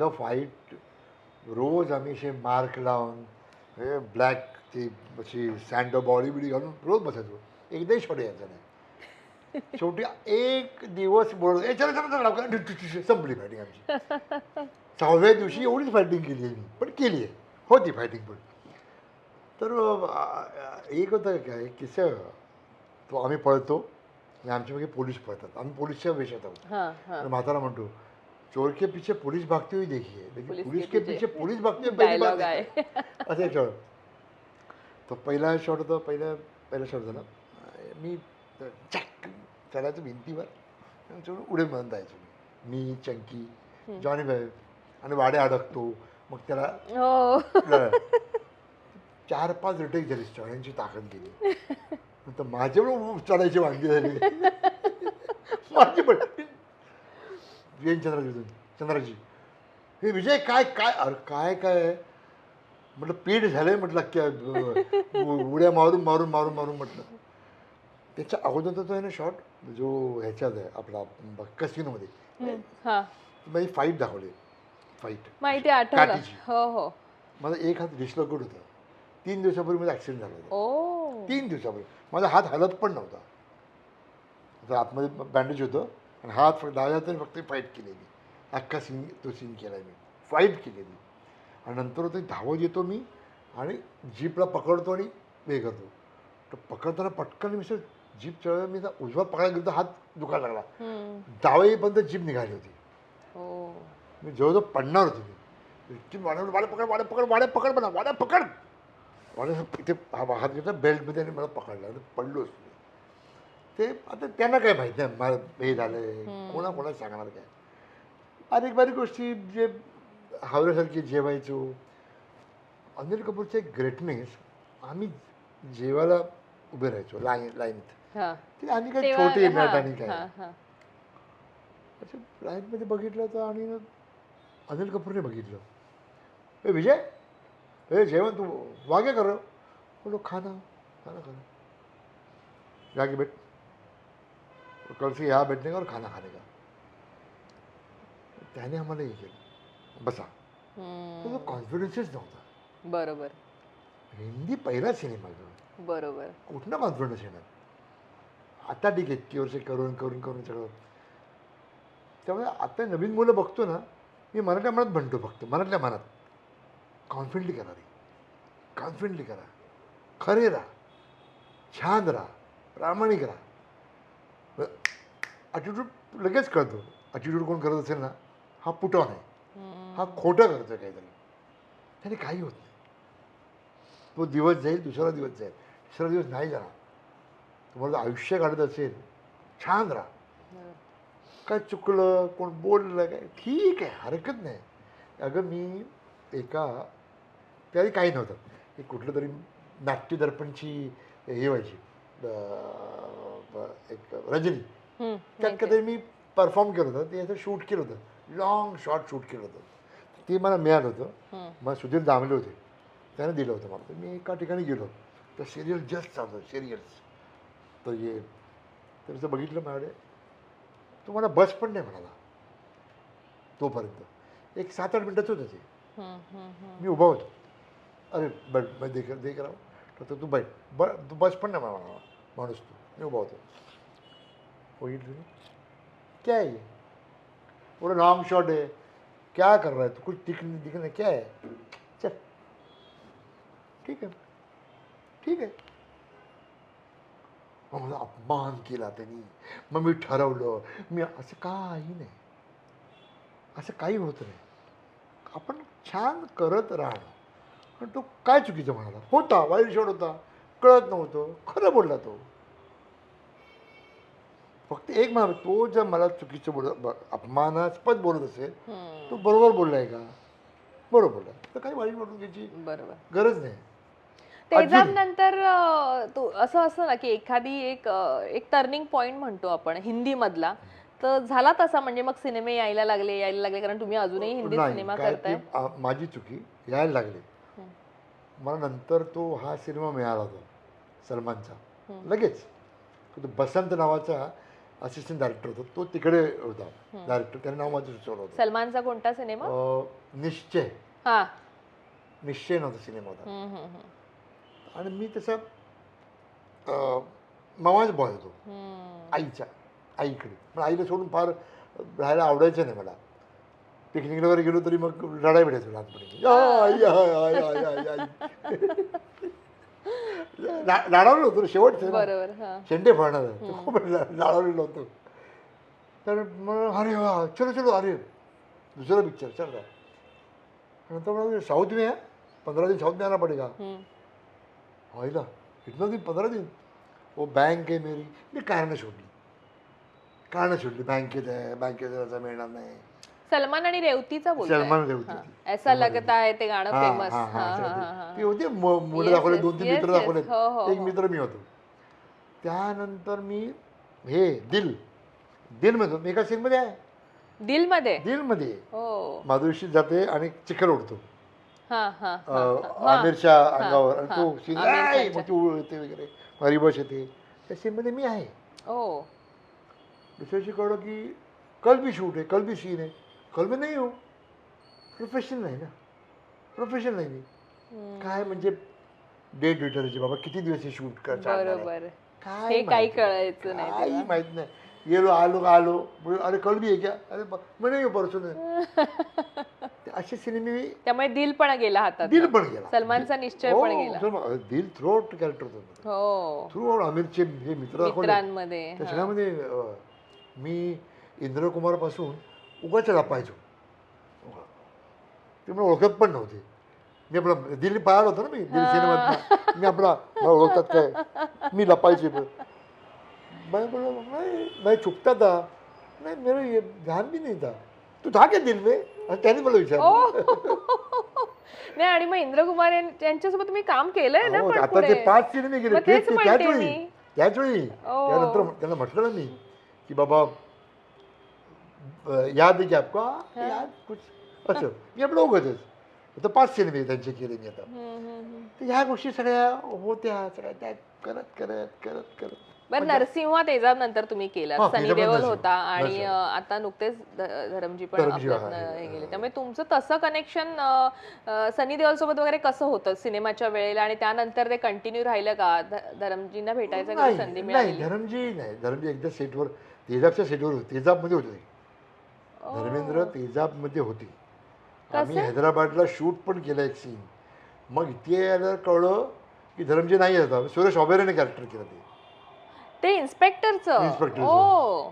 अगं फाईट रोज आम्ही असे मार्क लावून हे ब्लॅक ती अशी सँडो बॉडी बिडी घालून रोज बसायचो. एकदाही शॉट यायचा नाही. शेवटी एक दिवस बोलत ठु- संपली फायटिंग आमची. सहाव्या दिवशी एवढीच फायटिंग केली आहे मी पण केली आहे. होती फायटिंग पण. तर एक होतं काय किस्सा तो आम्ही पळतो आणि आमच्या मागे पोलीस पळतात. आम्ही पोलीसच्या वेशात आहोत. तर म्हातारा म्हणतो चोर के पीछे पुलिस भागती हुई देखिए लेकिन पुलिस के पीछे- पुलिस भागती हुई पहली बात डायलॉग आहे असं एक शॉट तो पहिला शॉट होता पहिला पहिला शॉट झाला मी चॅक चालायचो भिंतीवर सोडून उडे म्हणून जायचो मी चंकी जॉनी भाई आणि वाडे अडकतो मग त्याला हो. चार पाच रिटेक झाली चढायची ताकद गेली नंतर माझे पण चढायची वांगी झाली माझी पण जयंत चंद्राजी चंद्राजी हे विजय काय काय अरे काय काय? आहे? म्हटलं पीठ झालंय म्हटलं उ- उड्या मारून मारून मारून मारून म्हटलं. त्याच्या अगोदर तो आहे ना शॉट जो ह्याच्यात आहे आपला कसिनोमध्ये हा. माझी फाईट दाखवली. फाईट माहिती आठवलं. काठीची. हो हो. माझा एक हात डिस्लोकेट होता. तीन दिवसापूर्वी माझा ॲक्सिडेंट झाला होता. ओ. तीन दिवसापूर्वी. माझा हात हलत पण नव्हता. आतमध्ये बँडेज होतं. आणि हात फक्त हाताने फक्त फाईट केलेली. अख्खा सीन तो सीन केला मी. फाईट केलेली. आणि नंतर ते धावत येतो मी आणि जीपला पकडतो आणि हे करतो. तर पकडताना पटकन मी सर जीप चढ मी उजवा पकडायला गेलो तर हात दुखायला लागला. डावेपर्यंत जीप निघाली होती. हो. मी जवळजवळ पडणार होतो मी. इतकी वाड्या वाड्या पकड वाड्या पकड वाड्या पकड म्हणा वाड्या पकड. वाड्या इथे हा- हात घेतला बेल्टमध्ये आणि मला पकडला. आणि पडलोच ते आता त्यांना काय माहिती मला हे झालं कोणा कोणाला सांगणार काय? बारीक बारीक गोष्टी जे हावऱ्यासारखी जेवायचो. अनिल कपूरचं एक ग्रेटनेस आम्ही जेवायला उभे राहायचो लाईन लाईनीत हा. ते आम्ही तेव्हा- छोटे हा, नट आणि काय? हा, हा. असं लाईनमध्ये बघितलं तर आणि अनिल कपूरने बघितलं. ए विजय? ए जेवण तू वागे कर? बोलो खाना खाना खाना. जाके बैठ कल से यहाँ बैठने का और खाना खाने का। त्याने आम्हाला हे केलं. बसा. हम्म, तो कॉन्फिडन्सच नव्हता. बरोबर. हिंदी पहिला सिनेमा बरोबर. कुठनं कॉन्फिडन्स येणार? आता ठीक आहे इतकी वर्ष करून करून करून सगळं. त्यामुळे आता नवीन मुलं बघतो ना मी मराठल्या मनात म्हणतो फक्त मराठल्या मनात. कॉन्फिडंटली करा रे कॉन्फिडंटली करा. खरे राहा. छान राहा. प्रामाणिक राहा. ॲटिट्यूड लगेच कळतो. ॲटिट्यूड कोण करत असेल ना हा पुटॉन आहे हा खोटं करतो काहीतरी. त्याने काही होत नाही. तो दिवस जाईल दुसरा दिवस जाईल. तिसरा दिवस नाही जाणार. तुम्हाला आयुष्य काढत असेल छान राहा. काय चुकलं कोण बोललं काय? ठीक आहे हरकत नाही. अगं मी एका त्याआधी काही नव्हतं. एक कुठलं तरी नाट्य दर्पणची हे व्हायची. एक रजनी. त्यात कधी मी परफॉर्म केलं होतं ते असं शूट केलं होतं लॉंग शॉर्ट शूट केलं होतं ते मला मिळालं होतं मग सुधीर दामले होते त्याने दिलं होतं मला मी एका ठिकाणी गेलो तर सिरियल जस्ट चालतं सिरियल्स तर ये तर असं बघितलं माझ्याकडे तो मला बस पण नाही म्हणाला तोपर्यंत एक सात आठ मिनटाचं होतं ते. मी उभा होतो अरे बट देख देख रहा हूँ तर तू बैठ ब बस पण नाही म्हणाला माणूस तू मी उभा होतो होईल क्या है ये? पूरा लॉन्ग शॉट है। क्या कर रहा है तू? कुछ दिख नहीं दिख नहीं क्या है? चल। ठीक आहे ठीक आहे मग मला अपमान केला त्यांनी मग मी ठरवलं मी असं काही नाही। असं काही होत नाही आपण छान करत राहणं पण तो काय चुकीचं म्हणाला होता वाईट शॉट होता। कळत नव्हतं खरं बोलला तो। फक्त एक म्हणा तो जर मला चुकीचं बोल अपमानास्पद बोलत असेल तो बरोबर बोललाय का? बरोबर तर काही वाईट वाटून घ्यायची बरोबर. गरज नाही. नंतर तो असं असतं ना की एखादी एक एक टर्निंग पॉइंट म्हणतो आपण हिंदी मधला तर झाला तसा म्हणजे मग सिनेमे यायला लागले यायला लागले कारण तुम्ही अजूनही हिंदी सिनेमा करताय. माझी चुकी यायला लागली. मला नंतर तो हा सिनेमा मिळाला होता सलमानचा. लगेच. तो बसंत नावाचा असिस्टंट डायरेक्टर होता. तो तिकडे होता. डायरेक्टर त्याने नाव माझं सुचवलं होतं. सलमानचा कोणता सिनेमा? अं, निश्चय. हा. निश्चय नव्हता सिनेमा होता. हम्म, हम्म, हम्म. आणि मी तसं अं, मामाच बॉय होतो. हम्म. आईच्या आईकडे. पण आईला सोडून फार राहायला आवडायचं नाही मला. पिकनिकला वगैरे गेलो तरी मग रडाय भेटायचो लहानपणी आ, आई, आई, आई, आई, आई, आई. ला- लाडावलेलो होतो शेवटचं. बरोबर हा. शेंडे फळणार. खूप ला- लाडावलेलो होतो तर मग अरे वा चलो चलो अरे. दुसरा पिक्चर चल रहा. नंतर म्हणाले साऊथ में है पंद्रह दिन साऊथ में आना पड़ेगा. हम्म. आईला दिन पंधरा दिन? वो बँक आहे मेरी. मी कारणं शोधली. कारणं शोधली बँकेत आहे बँकेत असं मिळणार नाही. सलमान आणि रेवतीचा बोलतोय. सलमान रेवती. ऐसा लगता है ते गाणं फेमस हा, हा, हा, ते- होते मुलं दाखवले दोन तीन मित्र. दाखवले हो, हो, एक हो. मित्र मी होतो. त्यानंतर मी हे दिल. दिलमध्ये एका सीनमध्ये आहे. दिलमध्ये? दिलमध्ये हो. माधुरीशी जाते आणि चिखल उडतो. आमिरच्या अंगावर. आणि तो सीन येते वगैरे. हरिबस येते. त्या सीनमध्ये मी आहे. ओ दुसऱ्या दिवशी कळलं की कल भी शूट आहे. कल भी सीन आहे. कल मी नाही हो. प्रोफेशनल नाही ना. प्रोफेशनल नाही मी. काय म्हणजे डेट रिटर्नची बाबा किती दिवस हे शूट कर आहे? बरोबर. काय हे काही माहिती? कळायचं नाही काही. माहीत नाही. गेलो आलो आलो. अरे कल भी आहे क्या? अरे ब- मैं नाही परसून असे सिनेमे मी त्यामुळे दिल पण गेला हातात. दिल पण गेला. सलमानचा निश्चय हो, पण गेला. सलमान- दिल थ्रू आउट कॅरेक्टर होतं. हो. थ्रू आउट आमिरचे जे मित्र दाखवले मित्रांमध्ये त्या हा. सगळ्यामध्ये अं, मी इंद्रकुमारपासून उगाच लपायचो. ते मला ओळखत पण नव्हते. मी आपला दिल्ली पाहायला होतो ना मी दिल्ली सिनेमात मी आपला मला ओळखतात काय? मी लपायचे पण. मैं बोला नहीं मैं छुपता था नहीं मेरा ये ध्यान भी नहीं था. तू था क्या दिल में. आणि त्याने मला विचारलं. नाही आणि मग इंद्रकुमार यांच्यासोबत तुम्ही काम केलंय ना हो, पण आता पुढे? ते पाच सिनेमे गेले मग तेच ते- ते म्हणते त्याच वेळी. मी. त्याच वेळी. त्यानंतर त्यांना म्हटलं ना मी की बाबा याद आहे की आपको? हा, याद? कुछ? असं मी आपलं उगतच आता पाच सिनेमे त्यांचे केले मी आता. तर ह्या गोष्टी सगळ्या होत्या सगळ्या त्या करत करत करत करत. बरं नरसिंह तेजाब नंतर तुम्ही केला. सनी तेजाब देओल नरसिंह. होता आणि आता नुकतेच धरमजी पण हा, गेले. त्यामुळे तुमचं तसं कनेक्शन सनी देओल सोबत वगैरे कसं होतं सिनेमाच्या वेळेला? आणि त्यानंतर ते कंटिन्यू राहिलं का? धरमजींना भेटायचं कधी संधी मिळाली? नाही धरमजी नाही. धरमजी एकदा सेटवर तेजाबच्या सेटवर होते. तेजाबमध्ये होते. धर्मेंद्र तेजाबमध्ये होते. आम्ही हैदराबादला शूट पण केलं एक सीन मग इथे आल्यावर कळलं की धरमजी नाही होता सुरेश ओबेराने कॅरेक्टर केलं ते. ते इन्स्पेक्टरचं. ओ.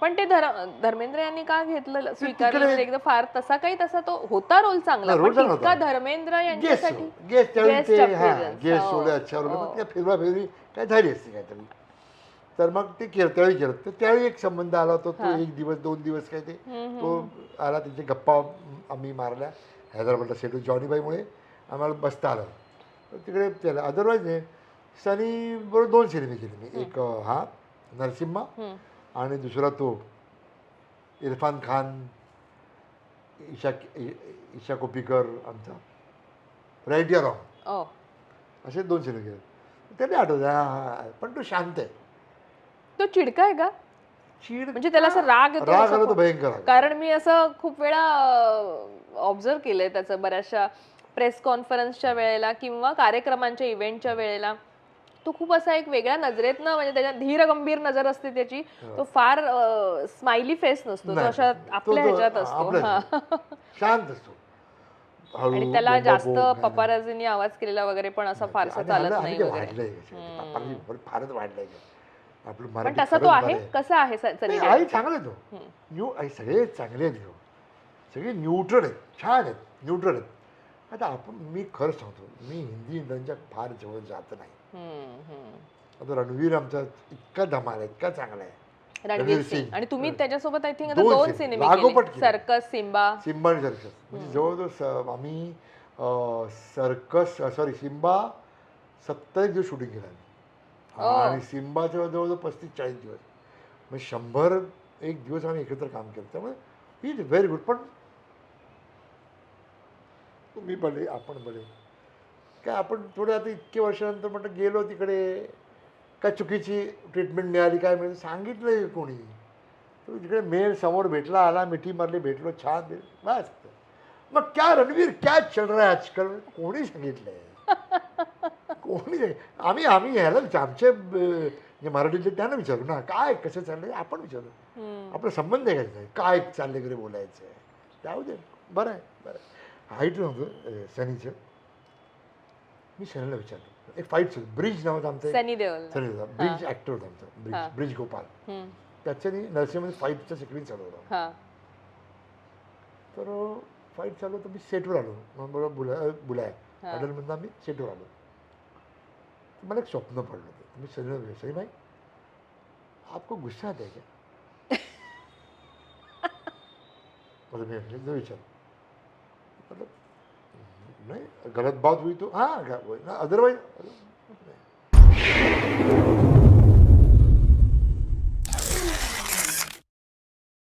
पण ते धर- धर्मेंद्र यांनी का घेतलं? स्वीकारलं? म्हणजे एकदा फार तसा काही तसा तो होता रोल चांगला. तितका होता. धर्मेंद्र यांच्यासाठी गेस त्यावेळी Guest ते हा अच्छा रोल हो. त्या फिरवा फिरवी काय झाली असते काहीतरी? तर मग ते केलं त्यावेळी केलं तर त्यावेळी एक संबंध आला होता तो एक दिवस दोन दिवस काय ते तो आला त्यांच्या गप्पा आम्ही मारल्या हैदराबादला सेटू जॉनीबाईमुळे आम्हाला बसता आलं. तर तिकडे त्याला अदरवाईज नाही सनी बरोबर दोन सिनेमे केले मी. एक हा नरसिम्हा. आणि दुसरा तो इरफान खान ईशा ईशा कोपीकर आमचा. राईट या रॉंग असे दोन सिनेमे केले. ते नाही आठवत. पण तो शांत आहे. तो चिडका आहे का? चीड म्हणजे त्याला असं राग येतो राग असं आला तो खूप- भयंकर राग. कारण मी असं खूप वेळा ऑब्झर्व केलंय त्याचं बऱ्याचशा प्रेस कॉन्फरन्सच्या वेळेला किंवा कार्यक्रमांच्या इव्हेंटच्या वेळेला. तो खूप असा एक वेगळ्या नजरेतनं म्हणजे त्याच्या धीर गंभीर नजर असते त्याची. तो फार स्माइली फेस नसतो. तो नाही. अशा तो- आपल्या तो ह्याच्यात असतो. आपल्या हा. शांत असतो. हळू आणि त्याला बोंबा जास्त बोंब, काय नाही. पपाराजींनी आवाज केलेला वगैरे पण असा फारसा आणि चालत नाही ते वगैरे. वाढलंय फारच वाढलंय. आपलं पण मराठी तसा तो खरंच आहे बरं. कसा आहे स- नाही, देओल? आई चांगले तो न्यू आई सगळे चांगले आहेत ह्यो. सगळे न्यूट्रल आहेत छान आहेत न्यूट्रल आहेत आता आपण मी खरं सांगतो मी हिंदी इंडियनच्या फार जवळ जात नाही हम्म, हम्म. आता रणवीर आमचा इतका धमाल आहे इतका चांगला आहे रणवीर रणवीर सिंग सिंग. आणि तुम्ही त्याच्यासोबत आय थिंक आता दोन दोन सिनेमे. सिनेमे लागोपाठ केले केले. सर्कस सिम्बा सिम्बा आणि सर्कस म्हणजे जवळजवळ स- आम्ही सर्कस सॉरी सिम्बा सत्तर दिवस शूटिंग केलं आम्ही आणि सिम्बाच्या जवळजवळ पस्तीस चाळीस दिवस. म्हणजे शंभर एक दिवस आम्ही एकत्र काम केलं. त्यामुळे ही इज व्हेरी गुड. पण तुम्ही भले आपण बळे काय आपण थोडे आता इतके वर्षानंतर म्हटलं गेलो तिकडे काय चुकीची ट्रीटमेंट मिळाली काय मिळाली सांगितलं कोणी? तो तिकडे मेल समोर भेटला आला मिठी मारली भेटलो छान बस. मग क्या रणवीर क्या चल रहा है आजकाल? कोणी सांगितलंय? कोणी. आम्ही आम्ही ह्याला विचार आमचे जे मराठीतले त्यांना विचारू ना काय कसं चाललंय आपण विचारू. आपला संबंध आहे काय काय चाललंय वगैरे बोलायचं? आहे जाऊ दे. बरं आहे बरं आहे. हाईट नव्हतं सनीचं. मी सनीला विचारलं. एक फाईट चालू ब्रिज नावाचं आमचं सनी देओल. ब्रिज ॲक्टर होता आमचा. ब्रिज ब्रिज गोपाल. त्याच्यानी नरसिंहमध्ये फाईटचं सिक्वेन्स चालू होता. तर फाईट चालू होतं. मी सेटवर आलो. मग बरोबर बुला बुलाय. हॉटेलमधनं आम्ही सेटवर आलो. तर मला एक स्वप्न पडलं होतं मी सही सनी भाई? आपको गुस्सा आता है क्या? मतलब मैं विचार मतलब नहीं गलत बात हुई तो हाँ अदरवाइज़